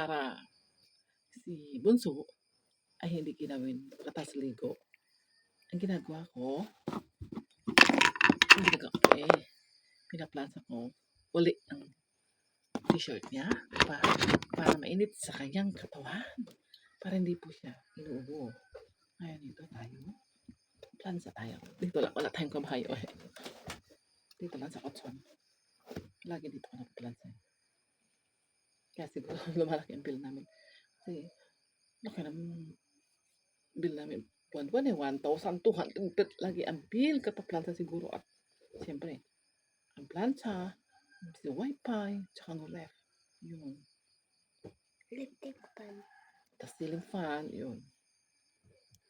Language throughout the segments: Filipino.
para si Bunso ay hindi ginawin pagkatapos ligo. Ang ginagawa ko, ang ginagawa ko eh, pinaplansa ko uli ang t-shirt niya para, para mainit sa kanyang katawan. Para hindi po siya inuubo. Ngayon dito tayo. Plansa tayo. Dito lang. Wala tayong kabayo eh. Dito lang sa kotson. Lagi dito ako nagplansa. Siguro lumalaki ang bill namin. Kasi, laki naman bill namin. Buwan-buwan eh, 1,200 lagi ang bill kapag siguro. At siyempre, ang plancha, si wifi, tsaka no ref. Yun. Lipstick pan. Tapos ceiling fan, yun.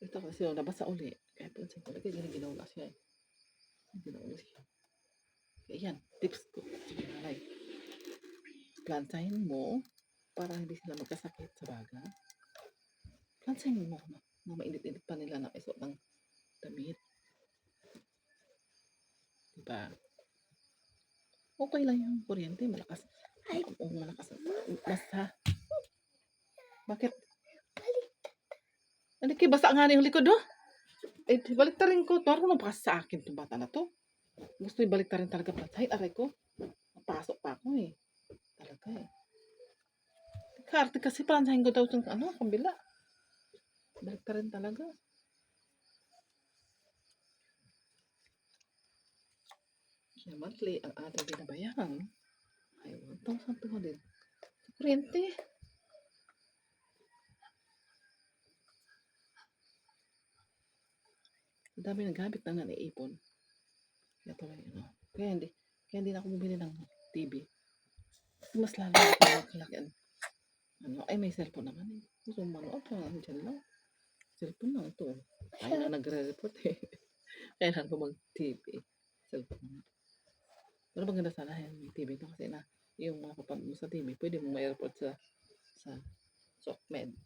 Ito kasi yung nabasa uli. Kaya pansin ko, lagi ganun ginawa siya eh. Ginawa siya. Kaya yan, tips ko. Sige like. Plantahin mo para hindi sila magkasakit sa baga. Plantahin mo na, na mainit-init pa nila na isuot ng damit. Diba? Okay lang yung kuryente, malakas. Ay. Kung malakas. Basta. Bakit? Ano kaya basa nga na yung likod, oh? Eh, balik ta rin ko. Marunong pa sa akin itong bata na to. Gusto ibalik ta rin talaga. Kahit aray ko. Napasok pa ako eh. Eh. Karte kasi plansahin ko daw itong ano, kabila. Balik ta rin talaga. Kaya monthly, ang ating binabayaran ay 1,200. Sa kuryente. Ang dami ng gamit na naiipon. Kaya tuloy, ano. Kaya hindi, kaya hindi na ako bumili ng TV. Mas lalo ako kalakian. Ano, ay may cellphone naman eh. Gusto mo manood pa, dyan lang. Cellphone lang ito. Ay na nagre-report eh. Kailangan ko mag-TV. Cellphone. Pero maganda sana yung TV ito kasi na yung mga kapanood mo sa TV, pwede mo may-report sa sa SOCMED.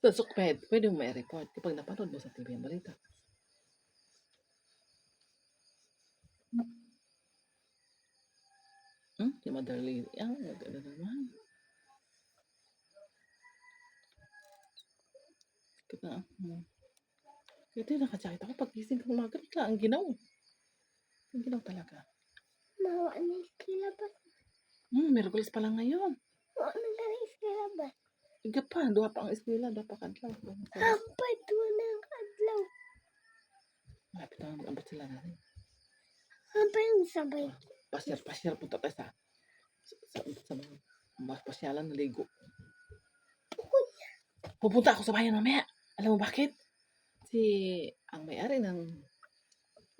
Sa SOCMED, pwede mo may-report kapag napanood mo sa TV ang balita. Hmm? Si Mother Lily. Ah, maganda naman. Kita, hmm. Kaya ito nakachakit ako pag-gising ko umaga. Bigla ang ginaw. Ang ginaw talaga. Mawa na iskilabas. Hmm, Miraculous pa lang ngayon. Mawa na gani iskilabas. Iga pa, duha pa ang eskwela, duha pa kadlaw. Hampay tuwa na ang adlaw. Malapit na ang abot sila natin. Hampay ang sabay. Pasyal, pasyal punta tayo sa sa, sa, sa pasyalan na ligo. Pupunta ako sa bayan mamaya. Alam mo bakit? Si ang may-ari ng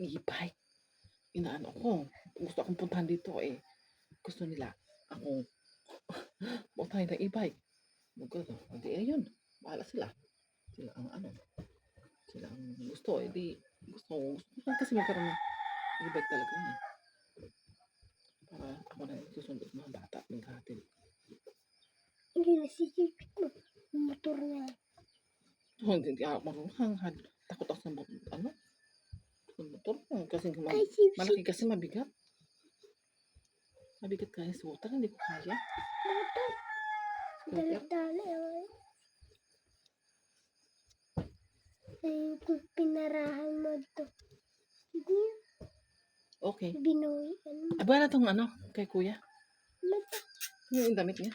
e-bike. Inaano ko. Gusto akong puntahan dito eh. Gusto nila akong puntahan ng e-bike. Magkano? Hindi ayun. Bahala sila. Sila ang ano. Sila ang gusto. Eh di gusto. Gusto kasi magkaroon ng e-bike talaga eh. Para ako na yung susunod sa mga bata at maghahatid. Hindi na sisipit mo. Ang Motor na. Oh, hindi ako marunong. Had, takot ako sa mo- ano? Sa motor. Kasi ma- Ay, sipit. malaki kasi mabigat. Mabigat kaya sa motor. Hindi ko kaya. Motor. Scooter. Dali-dali. ay. Ay, kung pinarahan mo ito. Okay. binuwi. Ano Aba na tong ano, kay kuya. Yung damit niya.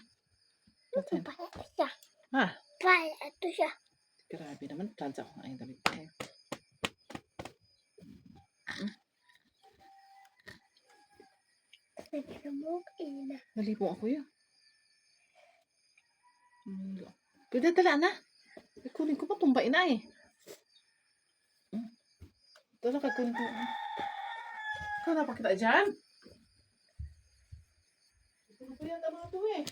Platsan. Paya siya. Ah, Paya ito siya. grabe naman. Plansa ko nga yung damit niya. Nagsamog ina. Nalipo ako yun. Hmm, Pwede tala na. Eh, kunin ko pa tumbain na eh. Hmm. Tala ka kunin ko. Kala pa kita dyan. Ano pa yan mga to eh.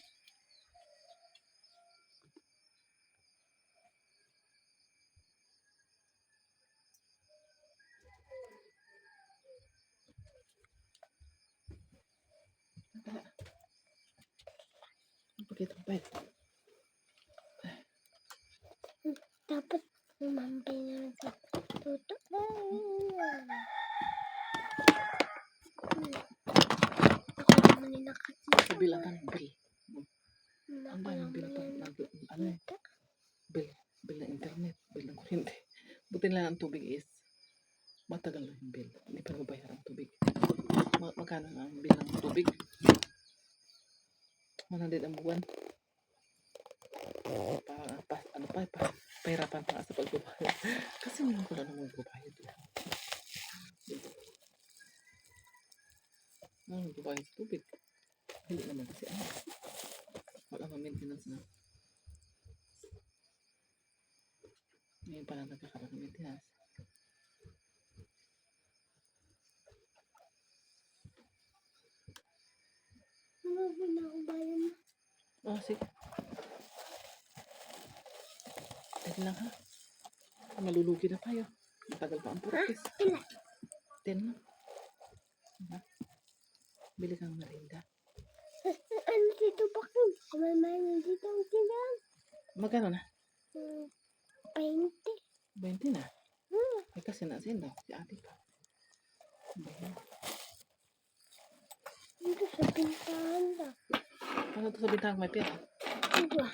Tala. Pagkitumpay. Dapat umampi na lang sa tuto. Ako naman yung nakasip. Kabilang ng bill. Sagutin lang ang tubig is, matagal na yung bill. Hindi pa nababayar ang tubig. Ma- magkano na ang bill ng tubig? 100 ang buwan. Pa, pa, ano pa, pa, pahirapan pa sa pagbabayad. Kasi ngayon ko lang magbabayad. Ano, magbabayad sa tubig. Hindi naman kasi ano. Wala mang maintenance na. Ngayon pa lang nagkakaroon ng. Ano na mo? Oh, sige. Ten lang ha. Malulugi na tayo. Matagal pa ang. Ilan? Ten lang. Ha? Bili kang merinda. Ano dito pa kin? May may dito ang kinang. Magkano na? Hmm, 20. 20 na. Hmm. Ay kasi nasin daw. Si ate pa. Dito sa pintahan daw. Ano to sa bintang may pera? Diba?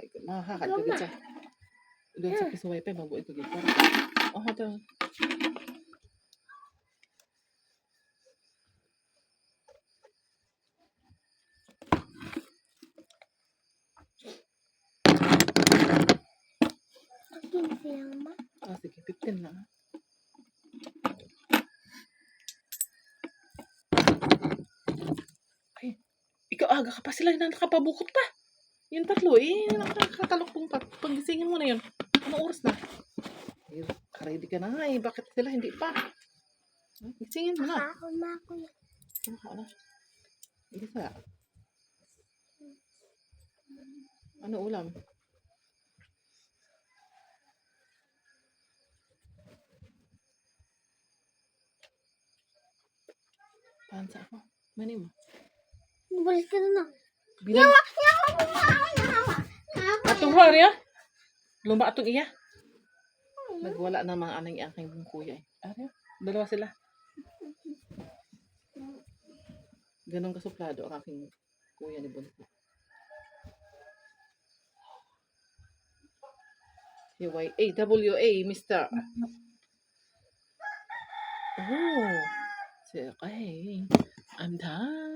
Ay, makakakad ka dito. Doon sa piso wifi, mabuhay ko dito. Oh, ito. Akin silang ma. Ah, sige, 15 lang. Ay, ikaw aga ka pa sila na nakapabukot pa. Yung tatlo, eh, nakakatalokpong pa. Pagisingin mo na yun. Anong oras na? Eh, ready ka na nga eh. Bakit sila hindi pa? Hmm, Gisingin mo na. Ako na ako. Ano ka na? Hindi sa. Ano ulam? Pansa ako. Mani mo. Balik ka na. Bilang. Atong harya? Luma atong iya? Nagwala na mga anang aking kuya eh. Arya? Dalawa sila. Ganon kasuplado ang aking kuya ni Bunso. Y-A-W-A, Mr. Oh. Say, hey, I'm done.